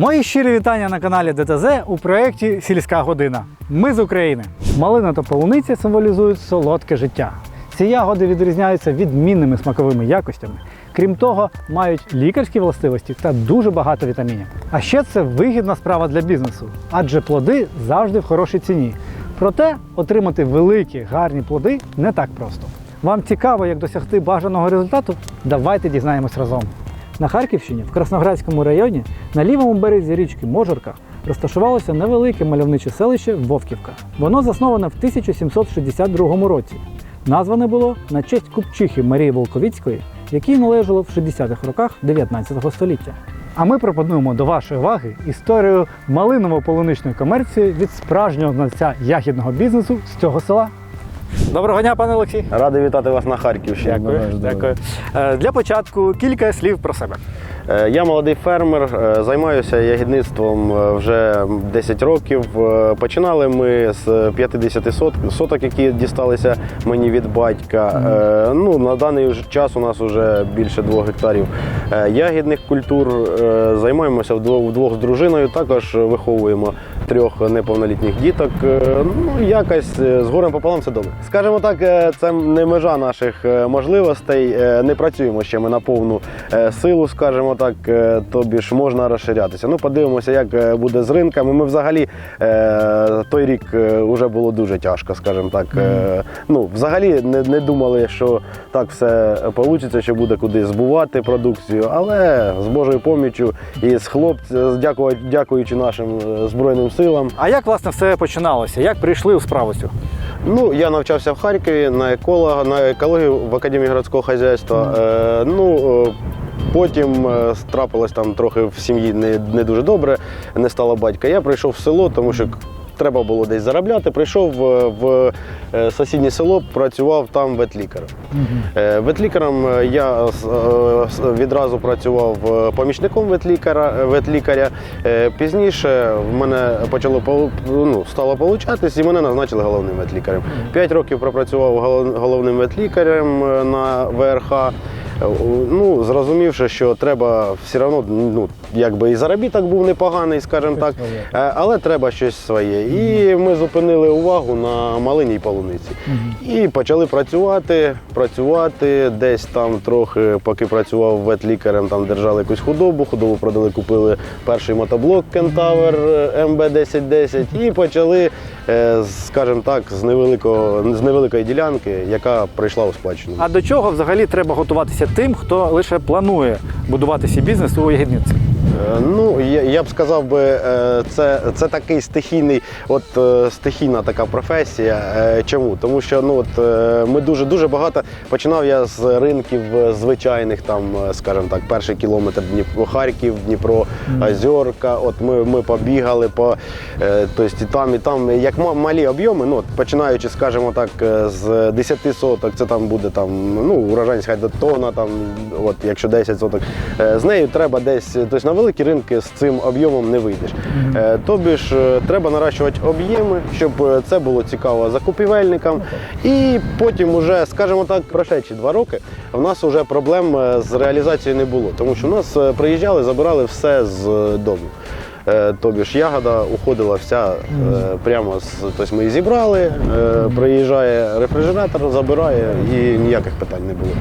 Мої щирі вітання на каналі ДТЗ у проєкті Сільська година. Ми з України. Малина та полуниця символізують солодке життя. Ці ягоди відрізняються відмінними смаковими якостями. Крім того, мають лікарські властивості та дуже багато вітамінів. А ще це вигідна справа для бізнесу, адже плоди завжди в хорошій ціні. Проте отримати великі гарні плоди не так просто. Вам цікаво, як досягти бажаного результату? Давайте дізнаємось разом. На Харківщині, в Красноградському районі, на лівому березі річки Можорка, розташувалося невелике мальовниче селище Вовківка. Воно засноване в 1762 році. Назване було на честь купчихи Марії Волковіцької, якій належало в 60-х роках 19 століття. А ми пропонуємо до вашої уваги історію малиново-полуничної комерції від справжнього знавця ягідного бізнесу з цього села. Доброго дня, пане Олексій. Радий вітати вас на Харківщині. Дякую. дякую. Е, Для початку кілька слів про себе. Е, Я молодий фермер, е, займаюся ягідництвом вже 10 років. Починали ми з 50 сот- соток, які дісталися мені від батька. Ну, на даний час у нас вже більше 2 гектарів ягідних культур. Займаємося вдвох з дружиною. Також виховуємо трьох неповнолітніх діток. Ну, якось з горем пополам все добре. Скажімо так, е, це не межа наших е, можливостей. Е, Не працюємо ще ми на повну силу, скажімо так, тобі ж можна розширятися. Ну, подивимося, як буде з ринками. Ми взагалі той рік вже було дуже тяжко, скажімо так. Ну, взагалі не, не думали, що так все вийде, що буде куди збувати продукцію, але з Божою поміччю і з дякувати, дякуючи нашим Збройним силам. А як власне все починалося? Як прийшли у справу цю? Ну, я навчався в Харкові на еколога, на екологію в Академії городського хазяйства. Е, ну, е, потім е, трапилось там трохи в сім'ї не, не дуже добре, не стало батька. Я прийшов в село, тому що треба було десь заробляти. Прийшов е, в е, сусіднє село, працював там ветлікарем. Е, Ветлікарем я відразу працював помічником ветлікаря. ветлікаря. Пізніше в мене почало ну, стало получатись, і мене назначили головним ветлікарем. П'ять років пропрацював головним ветлікарем на ВРХ. Е, Ну, зрозумівши, що треба все одно, ну, якби і заробіток був непоганий, скажімо так, е, але треба щось своє. І ми зупинили увагу на малині й полуниці. І почали працювати, працювати. Десь там трохи, поки працював ветлікарем, там держали якусь худобу. Худобу продали, купили перший мотоблок Кентавер МБ-1010 і почали, е, скажімо так, з невеликого з невеликої ділянки, яка прийшла у спадщину. А до чого взагалі треба готуватися тим, хто лише планує будувати свій бізнес у ягідниці? Е, Ну, я, я б сказав би, е, це, це такий стихійний, от е, стихійна така професія. Чому? Тому що ну, от, ми дуже дуже багато починав я з ринків звичайних, там, скажімо так, перший кілометр Дніпро, Харків, Дніпро, Озерка. От ми, ми побігали по тобто, і там, і там, як малі об'єми, ну, от, починаючи, скажімо так, з 10 соток, це там буде там, ну, урожайність хай до тона, там, от, якщо 10 соток. З нею треба десь, тобто на великі ринки з цим об'ємом не вийдеш. Е, Тобі ж е, треба наращувати об'єми, щоб е, це було цікаво закупівельникам. І потім, уже, скажімо так, прошедші два роки, в нас вже проблем з реалізацією не було, тому що в нас приїжджали, забирали все з дому. Е, Тобі ж ягода уходила вся е, прямо з тобто ми її зібрали, е, приїжджає рефрижератор, забирає і ніяких питань не було.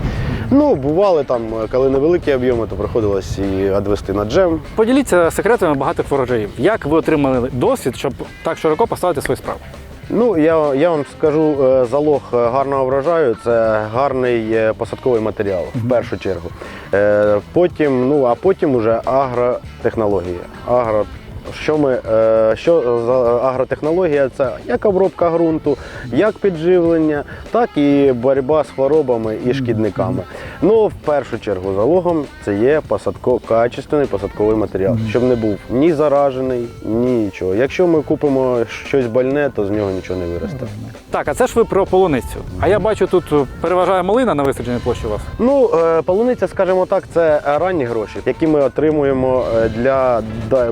Ну, бували там, коли невеликі об'єми, то приходилось і відвести на джем. Поділіться секретами багатих ворожаїв. Як ви отримали досвід, щоб так широко поставити свою справу? Ну, я, я вам скажу, залог гарного врожаю це гарний посадковий матеріал в першу чергу. Потім, ну а потім уже агротехнологія. Агро що ми, е, що за агротехнологія? Це як обробка ґрунту, як підживлення, так і боротьба з хворобами і шкідниками. Ну, в першу чергу, залогом це є посадко, качественний посадковий матеріал, щоб не був ні заражений, ні нічого. Якщо ми купимо щось больне, то з нього нічого не виросте. Так, а це ж ви про полуницю. А я бачу, тут переважає малина на висадженій площі у вас. Ну, е, полуниця, скажімо так, це ранні гроші, які ми отримуємо е, для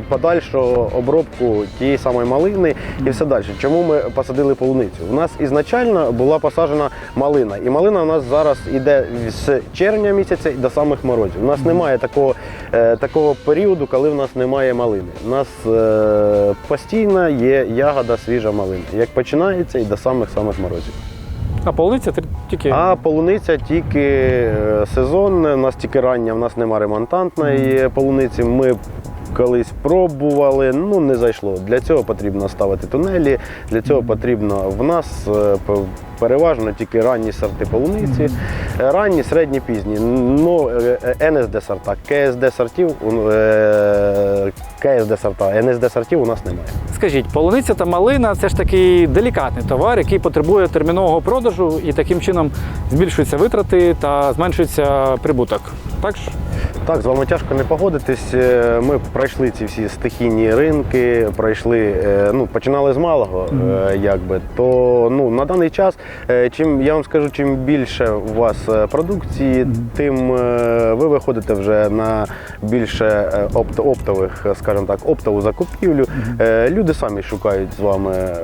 подальшого обробку тієї самої малини і все далі. Чому ми посадили полуницю? У нас ізначально була посаджена малина, і малина у нас зараз іде з червня місяця і до самих морозів. У нас немає такого, е, такого періоду, коли в нас немає малини. У нас е, постійно є ягода свіжа малина. Як починається і до самих самих морозів. А полуниця тільки. А полуниця тільки е, сезонна, у нас тільки рання, в нас немає ремонтантної полуниці. Ми колись пробували, ну не зайшло. Для цього потрібно ставити тунелі, для цього потрібно в нас е, переважно тільки ранні сорти полуниці, Е, ранні, середні, пізні. Ну, е, НСД сорта, КСД сортів, КСД сорта, НСД сортів у нас немає. Скажіть, полуниця та малина це ж такий делікатний товар, який потребує термінового продажу, і таким чином збільшуються витрати та зменшується прибуток. Так ж? Так, з вами тяжко не погодитись. Е, Ми пройшли ці всі стихійні ринки, пройшли, е, ну, починали з малого, е, якби. То ну, на даний час, чим я вам скажу, чим більше у вас продукції, тим ви виходите вже на більше опт, оптових, е, скажімо так, оптову закупівлю. Е, Люди самі шукають з вами е,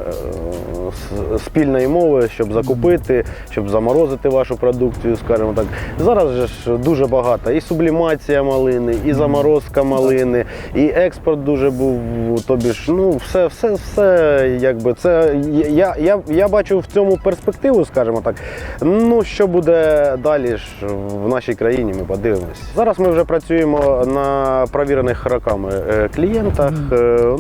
спільної мови, щоб закупити, щоб заморозити вашу продукцію, скажімо так. Зараз же ж дуже багато і сублімація малини, і заморозка малини, і експорт дуже був. Тобі ж, ну все, все, все, якби це я, я, я бачу в цьому перспективу, скажімо так. Ну що буде далі ж в нашій країні, ми подивимось. Зараз ми вже працюємо на провірених роками е, клієнтах е,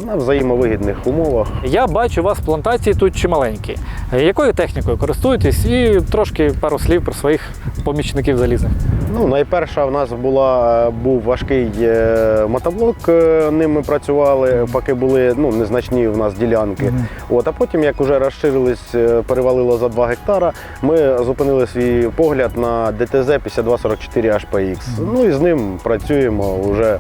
на взаємовигідних умовах. Я бачу, у вас плантації тут чималенькі. Якою технікою користуєтесь? І трошки пару слів про своїх помічників залізних. Ну, найперша в нас була був важкий е, мотоблок. е, Ним ми працювали, поки були ну, незначні в нас ділянки. От, а потім, як вже розширились, е, перевалило за 2 гектара, ми зупинили свій погляд на ДТЗ 5244 HPX. Ну і з ним працюємо вже,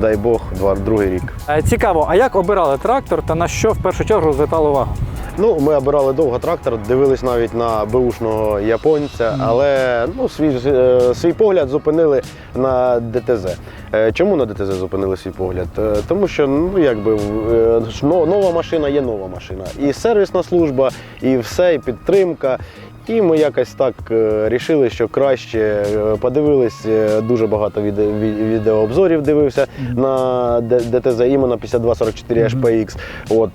дай Бог, два, другий рік. Цікаво, а як обирали трактор та на що в першу чергу звертали увагу? Ну, ми обирали довго трактор, дивились навіть на беушного японця, але ну, свій, е, свій погляд зупинили на ДТЗ. Е, Чому на ДТЗ зупинили свій погляд? Е, Тому що ну, якби, нова машина є нова машина. І сервісна служба, і все, і підтримка. І ми якось так е, рішили, що краще е, подивились е, дуже багато відео, ві- відеообзорів дивився на ДТЗ іменно 5244 HPX. От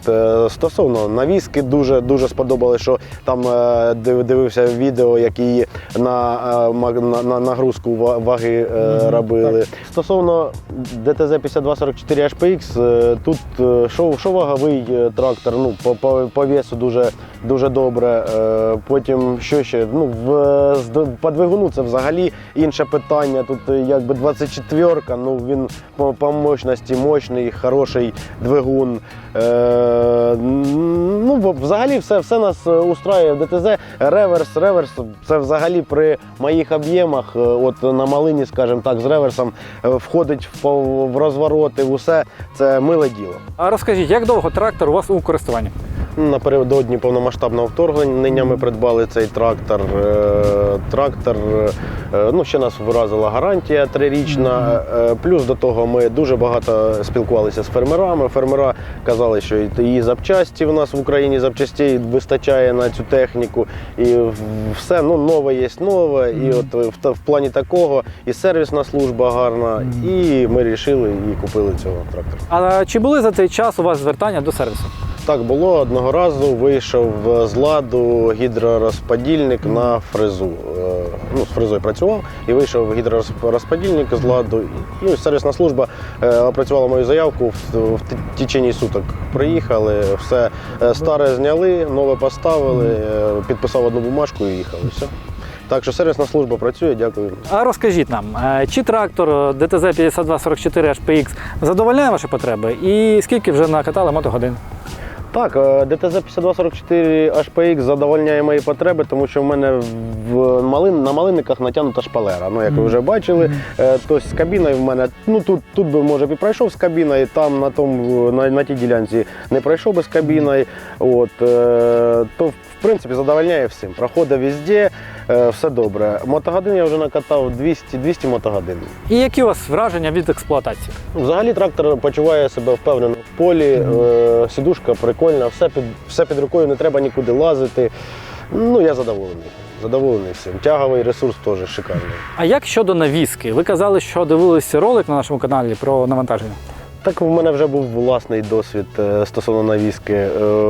стосовно навіски, дуже дуже сподобалось, що там дивився відео, які на, на, на нагрузку ва- ваги е, робили. Стосовно ДТЗ 5244 HPX, тут що, що ваговий трактор, ну по, по, по весу дуже дуже добре. Потім що ще? Ну, в, по двигуну це взагалі інше питання. Тут е, якби 24-ка, ну він по, по мощності мощний, хороший двигун. Е, ну, взагалі все, все нас е, устраює в ДТЗ. Реверс, реверс це взагалі при моїх об'ємах, е, от на малині, скажімо так, з реверсом входить в, в розвороти, усе. Це миле діло. А розкажіть, як довго трактор у вас у користуванні? Напередодні повномасштабного вторгнення ми придбали цей трактор. Е, Трактор, е, ну ще нас вразила гарантія трирічна. Е, Плюс до того ми дуже багато спілкувалися з фермерами. Фермера казали, що і її запчасті в нас в Україні запчастей вистачає на цю техніку. І все ну, нове є нове. І от в, в плані такого і сервісна служба гарна, і ми вирішили і купили цього трактора. А чи були за цей час у вас звертання до сервісу? Так було одного разу. Вийшов з ладу гідророзподільник на фрезу. Е, Ну, з фрезою працював і вийшов гідророзподільник з ладу. Ну, сервісна служба е, опрацювала мою заявку в, в т- течение суток. Приїхали, все е, старе зняли, нове поставили, підписав одну бумажку і їхали. Все. Так що сервісна служба працює, дякую. А розкажіть нам, чи трактор ДТЗ 5244 HPX задовольняє ваші потреби і скільки вже накатали мотогодин? Так, е, ДТЗ 5244 HPX задовольняє мої потреби, тому що в мене в малин, на малинниках натягнута шпалера. Ну, як ви вже бачили, тобто з кабіною в мене, ну тут, тут би може і пройшов з кабіною, там на, тому, на, на тій ділянці не пройшов би з кабіною. От, е, то принципі задовольняє всім. Проходить везде, е, все добре. Мотогодин я вже накатав 200, 200 мотогодин. І які у вас враження від експлуатації? Взагалі трактор почуває себе впевнено в полі, е, сідушка прикольна, все під, все під рукою, не треба нікуди лазити. Ну, я задоволений. Задоволений всім. Тяговий ресурс теж шикарний. А як щодо навіски? Ви казали, що дивилися ролик на нашому каналі про навантаження. Так в мене вже був власний досвід е, стосовно навіски. Е,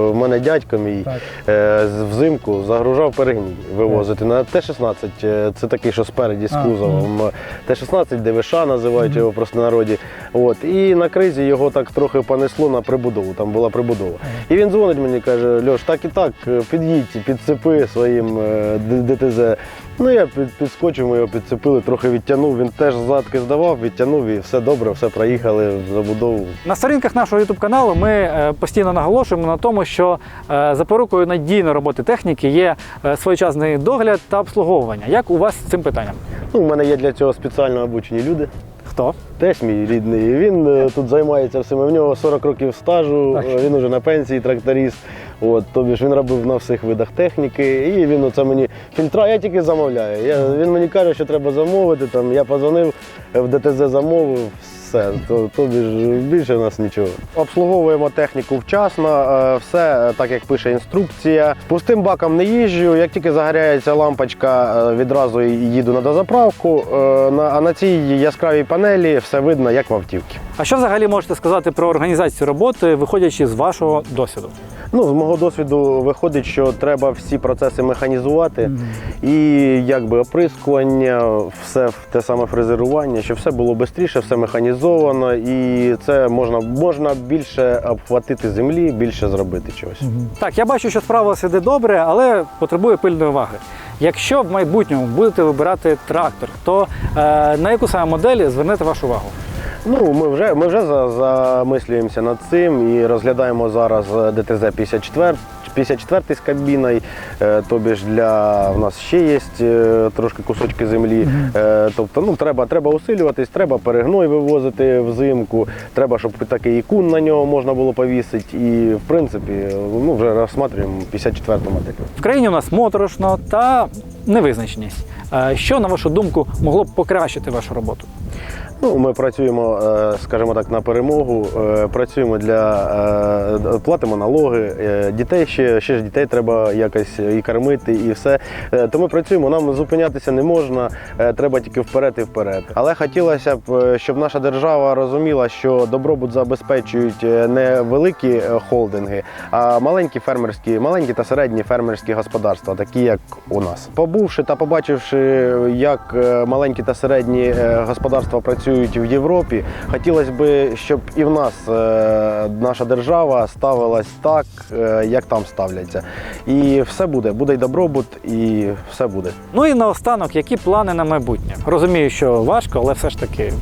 В мене дядько мій Так. е, взимку загружав перегній вивозити на Т-16. е, Це такий, що спереді з кузовом. Т-16 ДВШ називають його просто народі. От. І на кризі його так трохи понесло на прибудову. Там була прибудова. І він дзвонить мені, каже: Льош, так і так, е, під'їдь, підцепи своїм е, ДТЗ. Ну я під, підскочив, ми його підцепили, трохи відтягнув. Він теж задки здавав, відтягнув і все добре, все проїхали в забудову. На сторінках нашого YouTube каналу ми е, постійно наголошуємо на тому, що е, запорукою надійної роботи техніки є е, своєчасний догляд та обслуговування. Як у вас з цим питанням? Ну, у мене є для цього спеціально обучені люди. Хто? Теж мій рідний. Він е, тут займається всім. У нього 40 років стажу, Так. е, він уже на пенсії тракторист. От, тобі ж він робив на всіх видах техніки, і він оце мені фільтра, я тільки замовляю. Я, він мені каже, що треба замовити. Там, я позвонив е, в ДТЗ замовив, все. То, тобі ж більше в нас нічого. Обслуговуємо техніку вчасно, е, все е, так, як пише інструкція. Пустим баком не їжджу. Як тільки загоряється лампочка, е, відразу їду на дозаправку. На- А на цій яскравій панелі все видно, як в автівці. А що взагалі можете сказати про організацію роботи, виходячи з вашого досвіду? Ну, з мого досвіду виходить, що треба всі процеси механізувати і якби оприскування, все в те саме фрезерування, щоб все було швидше, все механізовано, і це можна, можна більше обхватити землі, більше зробити чогось. Так, я бачу, що справа іде добре, але потребує пильної уваги. Якщо в майбутньому будете вибирати трактор, то е, на яку саме модель звернете вашу увагу? Ну, ми вже, ми вже замислюємося над цим і розглядаємо зараз ДТЗ 54, 54 з кабіною, е, тобі ж для в нас ще є е, трошки кусочки землі. Е, Тобто, ну треба, треба усилюватись, треба перегной вивозити взимку, треба, щоб такий ікун на нього можна було повісити. І в принципі, ну вже розсматриваємо 54 модель. В країні у нас моторошно та невизначеність. Е, Що, на вашу думку, могло б покращити вашу роботу? Ну, ми працюємо, е, скажімо так, на перемогу. е, Працюємо для е, платимо налоги. Дітей ще, ще ж дітей треба якось і кормити, і все. То ми працюємо. Нам зупинятися не можна. Треба тільки вперед і вперед. Але хотілося б, щоб наша держава розуміла, що добробут забезпечують не великі холдинги, а маленькі фермерські, маленькі та середні фермерські господарства, такі як у нас. Побувши та побачивши, як маленькі та середні господарства працюють в Європі, хотілося б, щоб і в нас е, наша держава ставилась так, е, як там ставляться. І все буде, буде й добробут, і все буде. Ну і наостанок, які плани на майбутнє? Розумію, що важко, але все ж таки.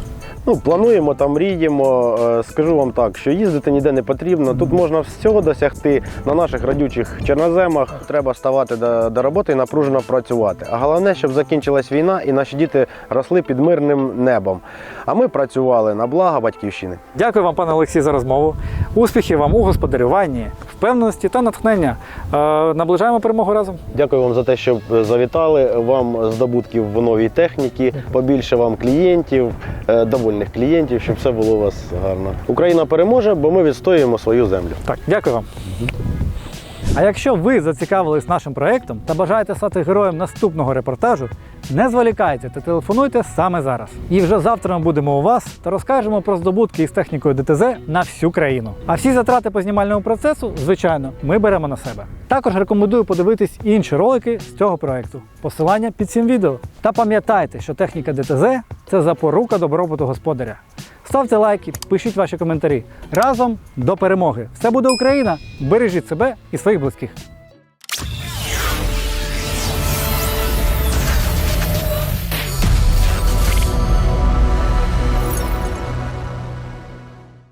Ну, плануємо там, мріємо. Е, Скажу вам так, що їздити ніде не потрібно. Тут можна всього досягти на наших радючих чорноземах. Треба ставати до, до роботи і напружено працювати. А головне, щоб закінчилась війна і наші діти росли під мирним небом. А ми працювали на благо батьківщини. Дякую вам, пане Олексій, за розмову. Успіхів вам у господарюванні, впевненості та натхнення. Е, наближаємо перемогу разом. Дякую вам за те, що завітали. Вам здобутків в новій техніці, побільше вам клієнтів, е, довольних клієнтів, щоб все було у вас гарно. Україна переможе, бо ми відстоюємо свою землю. Так, дякую вам. А якщо ви зацікавились нашим проєктом та бажаєте стати героєм наступного репортажу, не зволікайте та телефонуйте саме зараз. І вже завтра ми будемо у вас та розкажемо про здобутки із технікою ДТЗ на всю країну. А всі затрати по знімальному процесу, звичайно, ми беремо на себе. Також рекомендую подивитись інші ролики з цього проєкту. Посилання під цим відео. Та пам'ятайте, що техніка ДТЗ це запорука добробуту господаря. Ставте лайки, пишіть ваші коментарі. Разом до перемоги! Все буде Україна! Бережіть себе і своїх близьких.